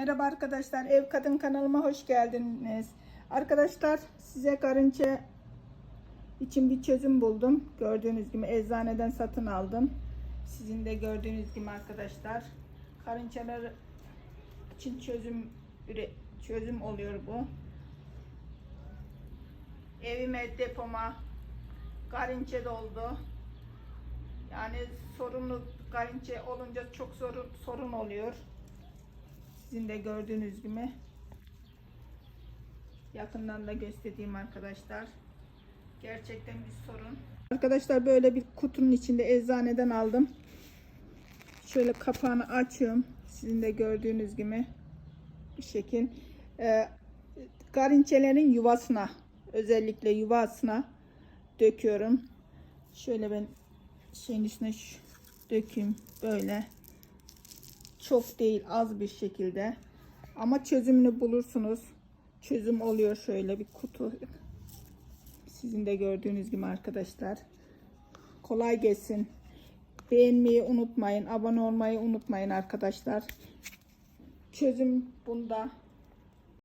Merhaba arkadaşlar, Ev Kadın kanalıma hoş geldiniz. Arkadaşlar size karınca için bir çözüm buldum. Gördüğünüz gibi eczaneden satın aldım. Sizin de gördüğünüz gibi arkadaşlar. Karıncalar için çözüm çözüm oluyor bu. Evime, depoma karınca doldu. Yani sorunlu karınca olunca çok sorun, sorun oluyor. Sizin de gördüğünüz gibi. Yakından da göstereyim arkadaşlar. Gerçekten bir sorun. Arkadaşlar böyle bir kutunun içinde eczaneden aldım. Şöyle kapağını açıyorum. Sizin de gördüğünüz gibi bir şekil. Ee, garinçelerin yuvasına özellikle yuvasına döküyorum. Şöyle ben şeyin üstüne dökeyim böyle. Çok değil az bir şekilde. Ama çözümünü bulursunuz. Çözüm oluyor şöyle bir kutu. Sizin de gördüğünüz gibi arkadaşlar. Kolay gelsin. Beğenmeyi unutmayın. Abone olmayı unutmayın arkadaşlar. Çözüm bunda.